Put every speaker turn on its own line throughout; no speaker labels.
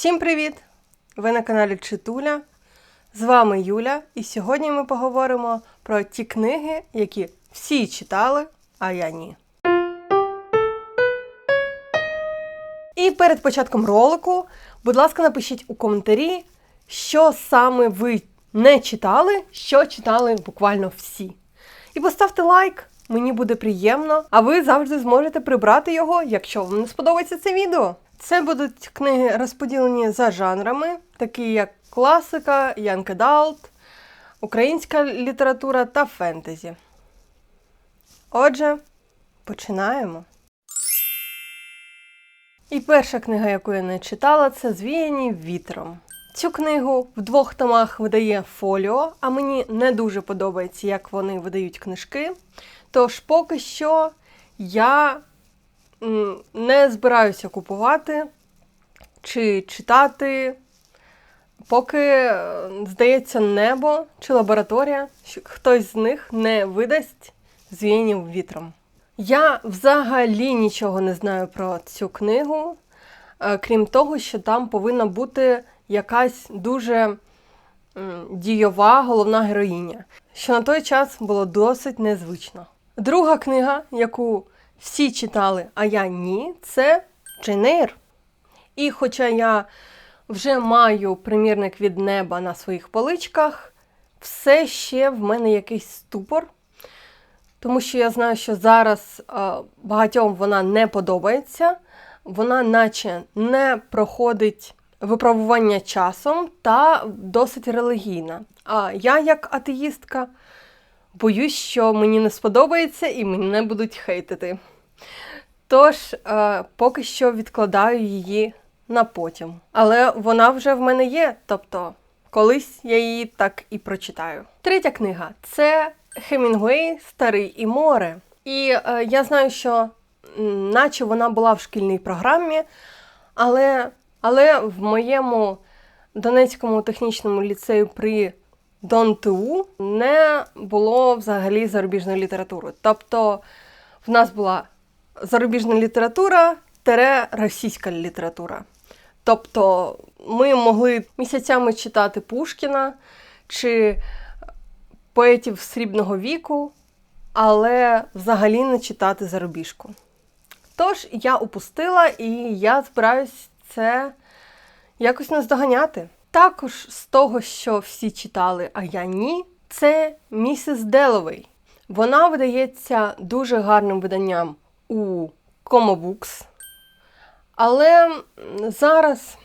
Всім привіт! Ви на каналі Читуля. З вами Юля, і сьогодні ми поговоримо про ті книги, які всі читали, а я ні. І перед початком ролику, будь ласка, напишіть у коментарі, що саме ви не читали, що читали буквально всі. І поставте лайк, мені буде приємно, а ви завжди зможете прибрати його, якщо вам не сподобається це відео. Це будуть книги розподілені за жанрами, такі як класика, Adult, українська література та фентезі. Отже, починаємо. І перша книга, яку я не читала, це Звіяні вітром. Цю книгу в двох томах видає Фоліо, а мені не дуже подобається, як вони видають книжки. Тож поки що я не збираюся купувати чи читати, поки, е, здається, небо чи лабораторія, що хтось з них не видасть звіянів вітром. Я взагалі нічого не знаю про цю книгу, е, крім того, що там повинна бути якась дуже дійова головна героїня, що на той час було досить незвично. Друга книга, яку всі читали, а я ні, це Джейнейр. І хоча я вже маю примірник від неба на своїх поличках, все ще в мене якийсь ступор. Тому що я знаю, що зараз багатьом вона не подобається, вона наче не проходить випробування часом та досить релігійна. А я, як атеїстка, боюсь, що мені не сподобається і мене будуть хейтити. Тож, е, поки що відкладаю її на потім. Але вона вже в мене є, тобто колись я її так і прочитаю. Третя книга це Хемінгуей Старий і море. І е, я знаю, що наче вона була в шкільній програмі, але, але в моєму Донецькому технічному ліцею при ДонТУ не було взагалі зарубіжної літератури. Тобто в нас була зарубіжна література тере російська література. Тобто ми могли місяцями читати Пушкіна чи поетів срібного віку, але взагалі не читати зарубіжку. Тож я упустила і я збираюсь це якось наздоганяти. Також з того, що всі читали, а я ні, це місіс Деловей. Вона видається дуже гарним виданням у Comobooks. Але зараз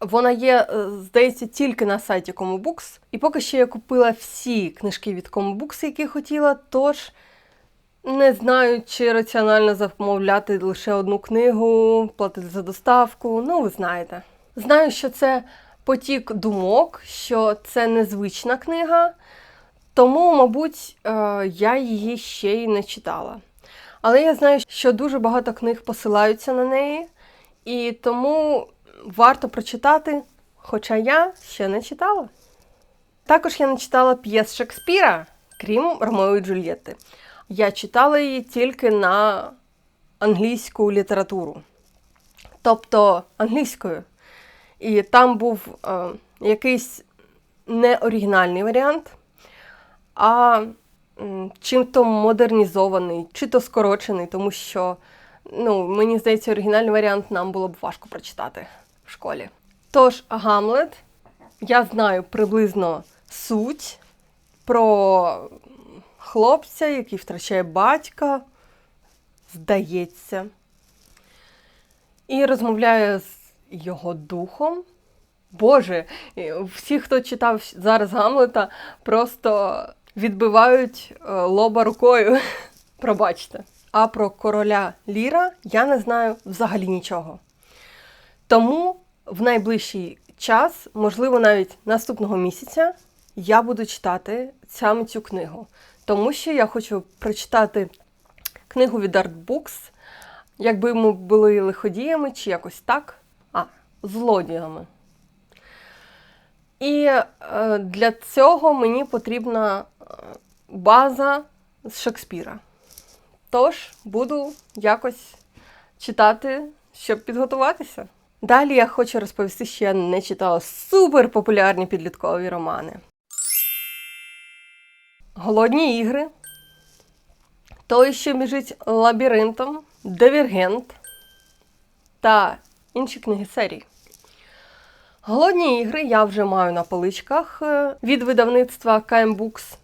вона є, е, здається, тільки на сайті Comobooks. І поки що я купила всі книжки від Comobooks, які хотіла, тож не знаю, чи раціонально замовляти лише одну книгу, платити за доставку. Ну, ви знаєте. Знаю, що це потік думок, що це незвична книга, тому, мабуть, е, я її ще й не читала. Але я знаю, що дуже багато книг посилаються на неї, і тому варто прочитати, хоча я ще не читала. Також я не читала п'єс Шекспіра, крім Ромео і Джульєтти. Я читала її тільки на англійську літературу, тобто англійською. І там був е, якийсь неоригінальний варіант, а м, чим-то модернізований, чи то скорочений, тому що, ну, мені здається, оригінальний варіант нам було б важко прочитати в школі. Тож, Гамлет, я знаю приблизно суть про хлопця, який втрачає батька, здається, і розмовляє з його духом. Боже, всі, хто читав зараз Гамлета, просто відбивають е, лоба рукою. Пробачте. А про короля Ліра я не знаю взагалі нічого. Тому в найближчий час, можливо, навіть наступного місяця, я буду читати саме цю книгу. Тому що я хочу прочитати книгу від Artbooks, якби ми були лиходіями чи якось так. Злодіями. І е, для цього мені потрібна е, база з Шекспіра. Тож буду якось читати, щоб підготуватися. Далі я хочу розповісти, що я не читала суперпопулярні підліткові романи. Голодні ігри. Той, що біжить лабіринтом, Дивергент та інші книги серії. Голодні ігри я вже маю на поличках е, від видавництва KM Books.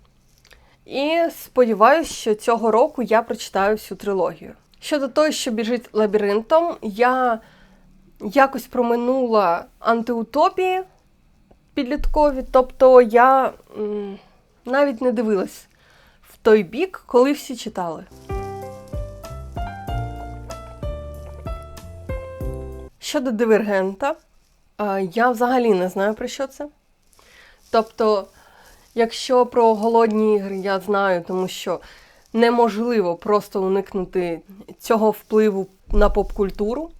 І сподіваюся, що цього року я прочитаю всю трилогію. Щодо того, що біжить лабіринтом, я якось проминула антиутопії підліткові, тобто я м, навіть не дивилась в той бік, коли всі читали. Щодо дивергента, я взагалі не знаю про що це. Тобто, якщо про голодні ігри я знаю, тому що неможливо просто уникнути цього впливу на поп-культуру.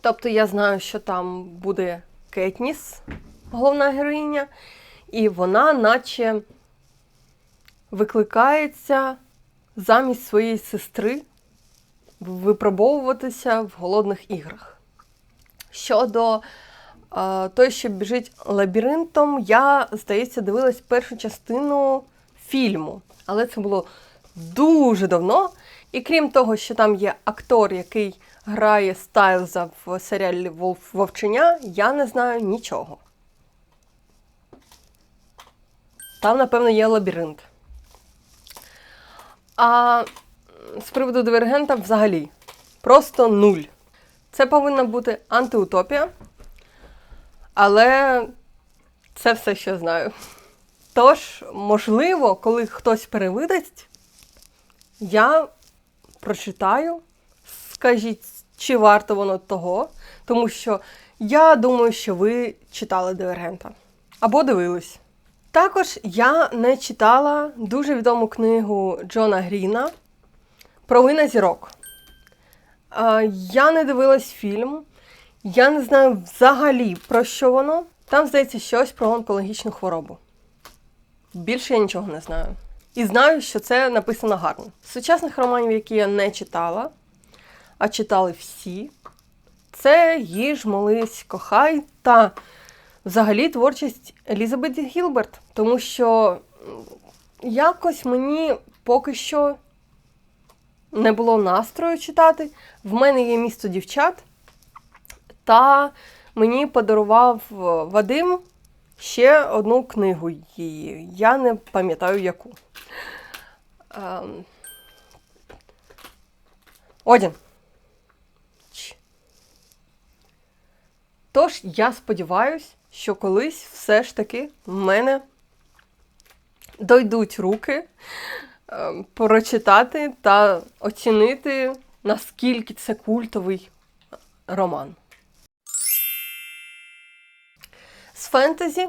Тобто я знаю, що там буде Кетніс, головна героїня, і вона, наче, викликається замість своєї сестри випробовуватися в голодних іграх. Щодо той, що біжить лабіринтом, я, здається, дивилась першу частину фільму, але це було дуже давно. І крім того, що там є актор, який грає Стайлза в серіалі Вовк Вовченя, я не знаю нічого. Там, напевно, є лабіринт. А з приводу дивергента взагалі просто нуль. Це повинна бути антиутопія, але це все, що знаю. Тож, можливо, коли хтось перевидасть, я прочитаю, скажіть, чи варто воно того, тому що я думаю, що ви читали Дивергента або дивились. Також я не читала дуже відому книгу Джона Гріна Провина зірок. Я не дивилась фільм, я не знаю взагалі про що воно. Там здається щось про онкологічну хворобу. Більше я нічого не знаю. І знаю, що це написано гарно. З сучасних романів, які я не читала, а читали всі, це Їж, молись, кохай та взагалі творчість Елізабет Гілберт. Тому що якось мені поки що не було настрою читати. В мене є місто дівчат, та мені подарував е, Вадим ще одну книгу її. Я не пам'ятаю яку. Ем... Одін. Тож я сподіваюся, що колись все ж таки в мене дойдуть руки ем, прочитати та оцінити, наскільки це культовий роман. З фентезі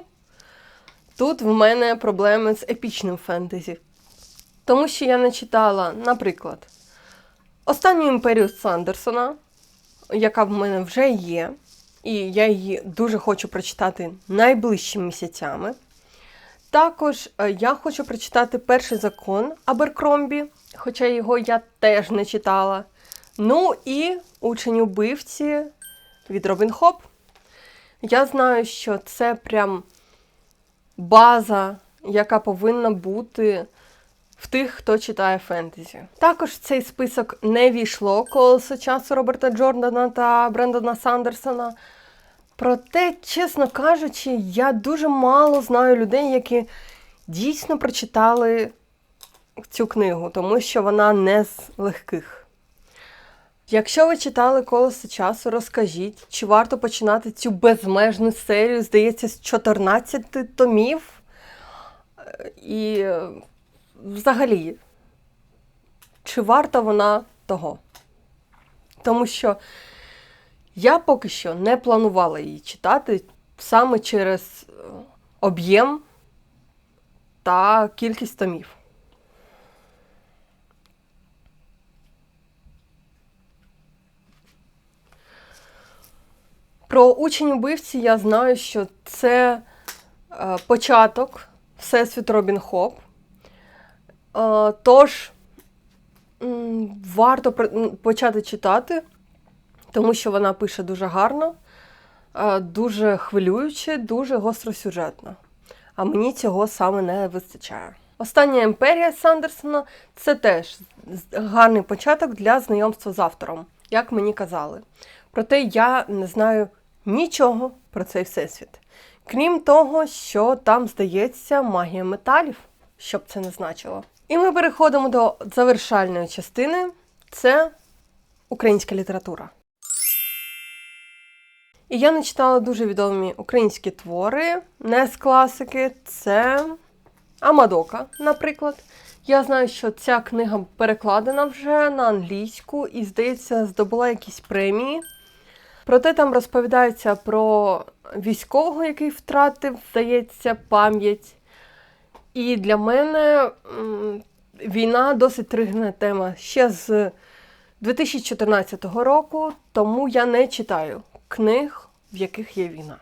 тут в мене проблеми з епічним фентезі. Тому що я не читала, наприклад, Останню імперію Сандерсона, яка в мене вже є, і я її дуже хочу прочитати найближчими місяцями. Також е, я хочу прочитати перший закон Аберкромбі, хоча його я теж не читала. Ну і учень убивці від Робін Хоп. Я знаю, що це прям база, яка повинна бути в тих, хто читає фентезі. Також в цей список не війшло колесо часу Роберта Джордана та Брендона Сандерсона. Проте, чесно кажучи, я дуже мало знаю людей, які дійсно прочитали цю книгу, тому що вона не з легких. Якщо ви читали колесо часу, розкажіть, чи варто починати цю безмежну серію, здається, з 14 томів. Е, І е, взагалі, чи варта вона того? Тому що я поки що не планувала її читати саме через е, об'єм та кількість томів. Про учень убивці я знаю, що це е, початок Всесвіт Робін Хоп. Е, тож варто почати читати, тому що вона пише дуже гарно. е, дуже хвилююче, дуже гостросюжетно. А мені цього саме не вистачає. Остання імперія Сандерсона це теж гарний початок для знайомства з автором, як мені казали. Проте я не знаю нічого про цей всесвіт. Крім того, що там здається магія металів, що б це не значило. І ми переходимо до завершальної частини це українська література. І я не читала дуже відомі українські твори, не з класики. Це Амадока, наприклад. Я знаю, що ця книга перекладена вже на англійську і, здається, здобула якісь премії. Проте там розповідається про військового, який втратив, здається, пам'ять. І для мене війна досить тригерна тема ще з 2014 року, тому я не читаю книг, в яких є війна.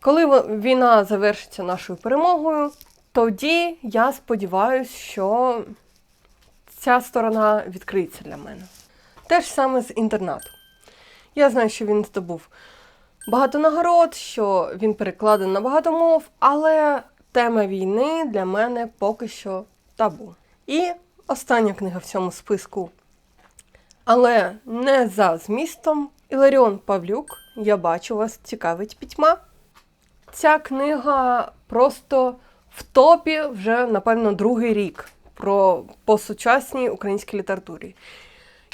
Коли війна завершиться нашою перемогою, тоді я сподіваюся, що ця сторона відкриється для мене. Те ж саме з інтернату. Я знаю, що він здобув багато нагород, що він перекладений на багато мов, але тема війни для мене поки що табу. І остання книга в цьому списку. Але не за змістом. Іларіон Павлюк, я бачу вас цікавить пітьма. Ця книга просто в топі вже, напевно, другий рік про по сучасній українській літературі.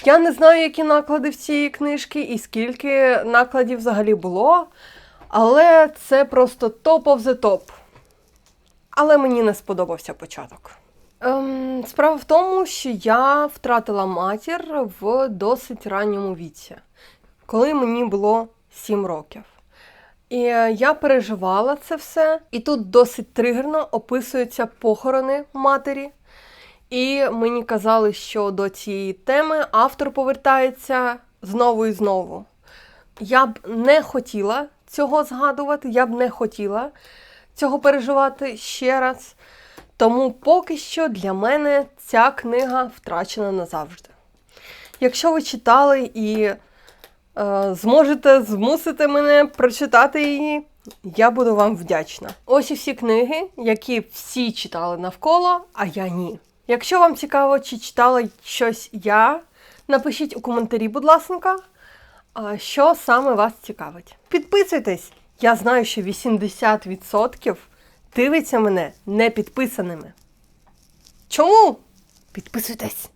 Я не знаю, які наклади в цієї книжки і скільки накладів взагалі було, але це просто топ of топ. Але мені не сподобався початок. Ем, справа в тому, що я втратила матір в досить ранньому віці, коли мені було 7 років. І е, я переживала це все, і тут досить тригерно описуються похорони матері. І мені казали, що до цієї теми автор повертається знову і знову. Я б не хотіла цього згадувати, я б не хотіла цього переживати ще раз. Тому поки що для мене ця книга втрачена назавжди. Якщо ви читали і е, зможете змусити мене прочитати її, я буду вам вдячна. Ось і всі книги, які всі читали навколо, а я ні. Якщо вам цікаво, чи читала щось я, напишіть у коментарі, будь ласка, що саме вас цікавить. Підписуйтесь! Я знаю, що 80% дивиться мене непідписаними. Чому? Підписуйтесь!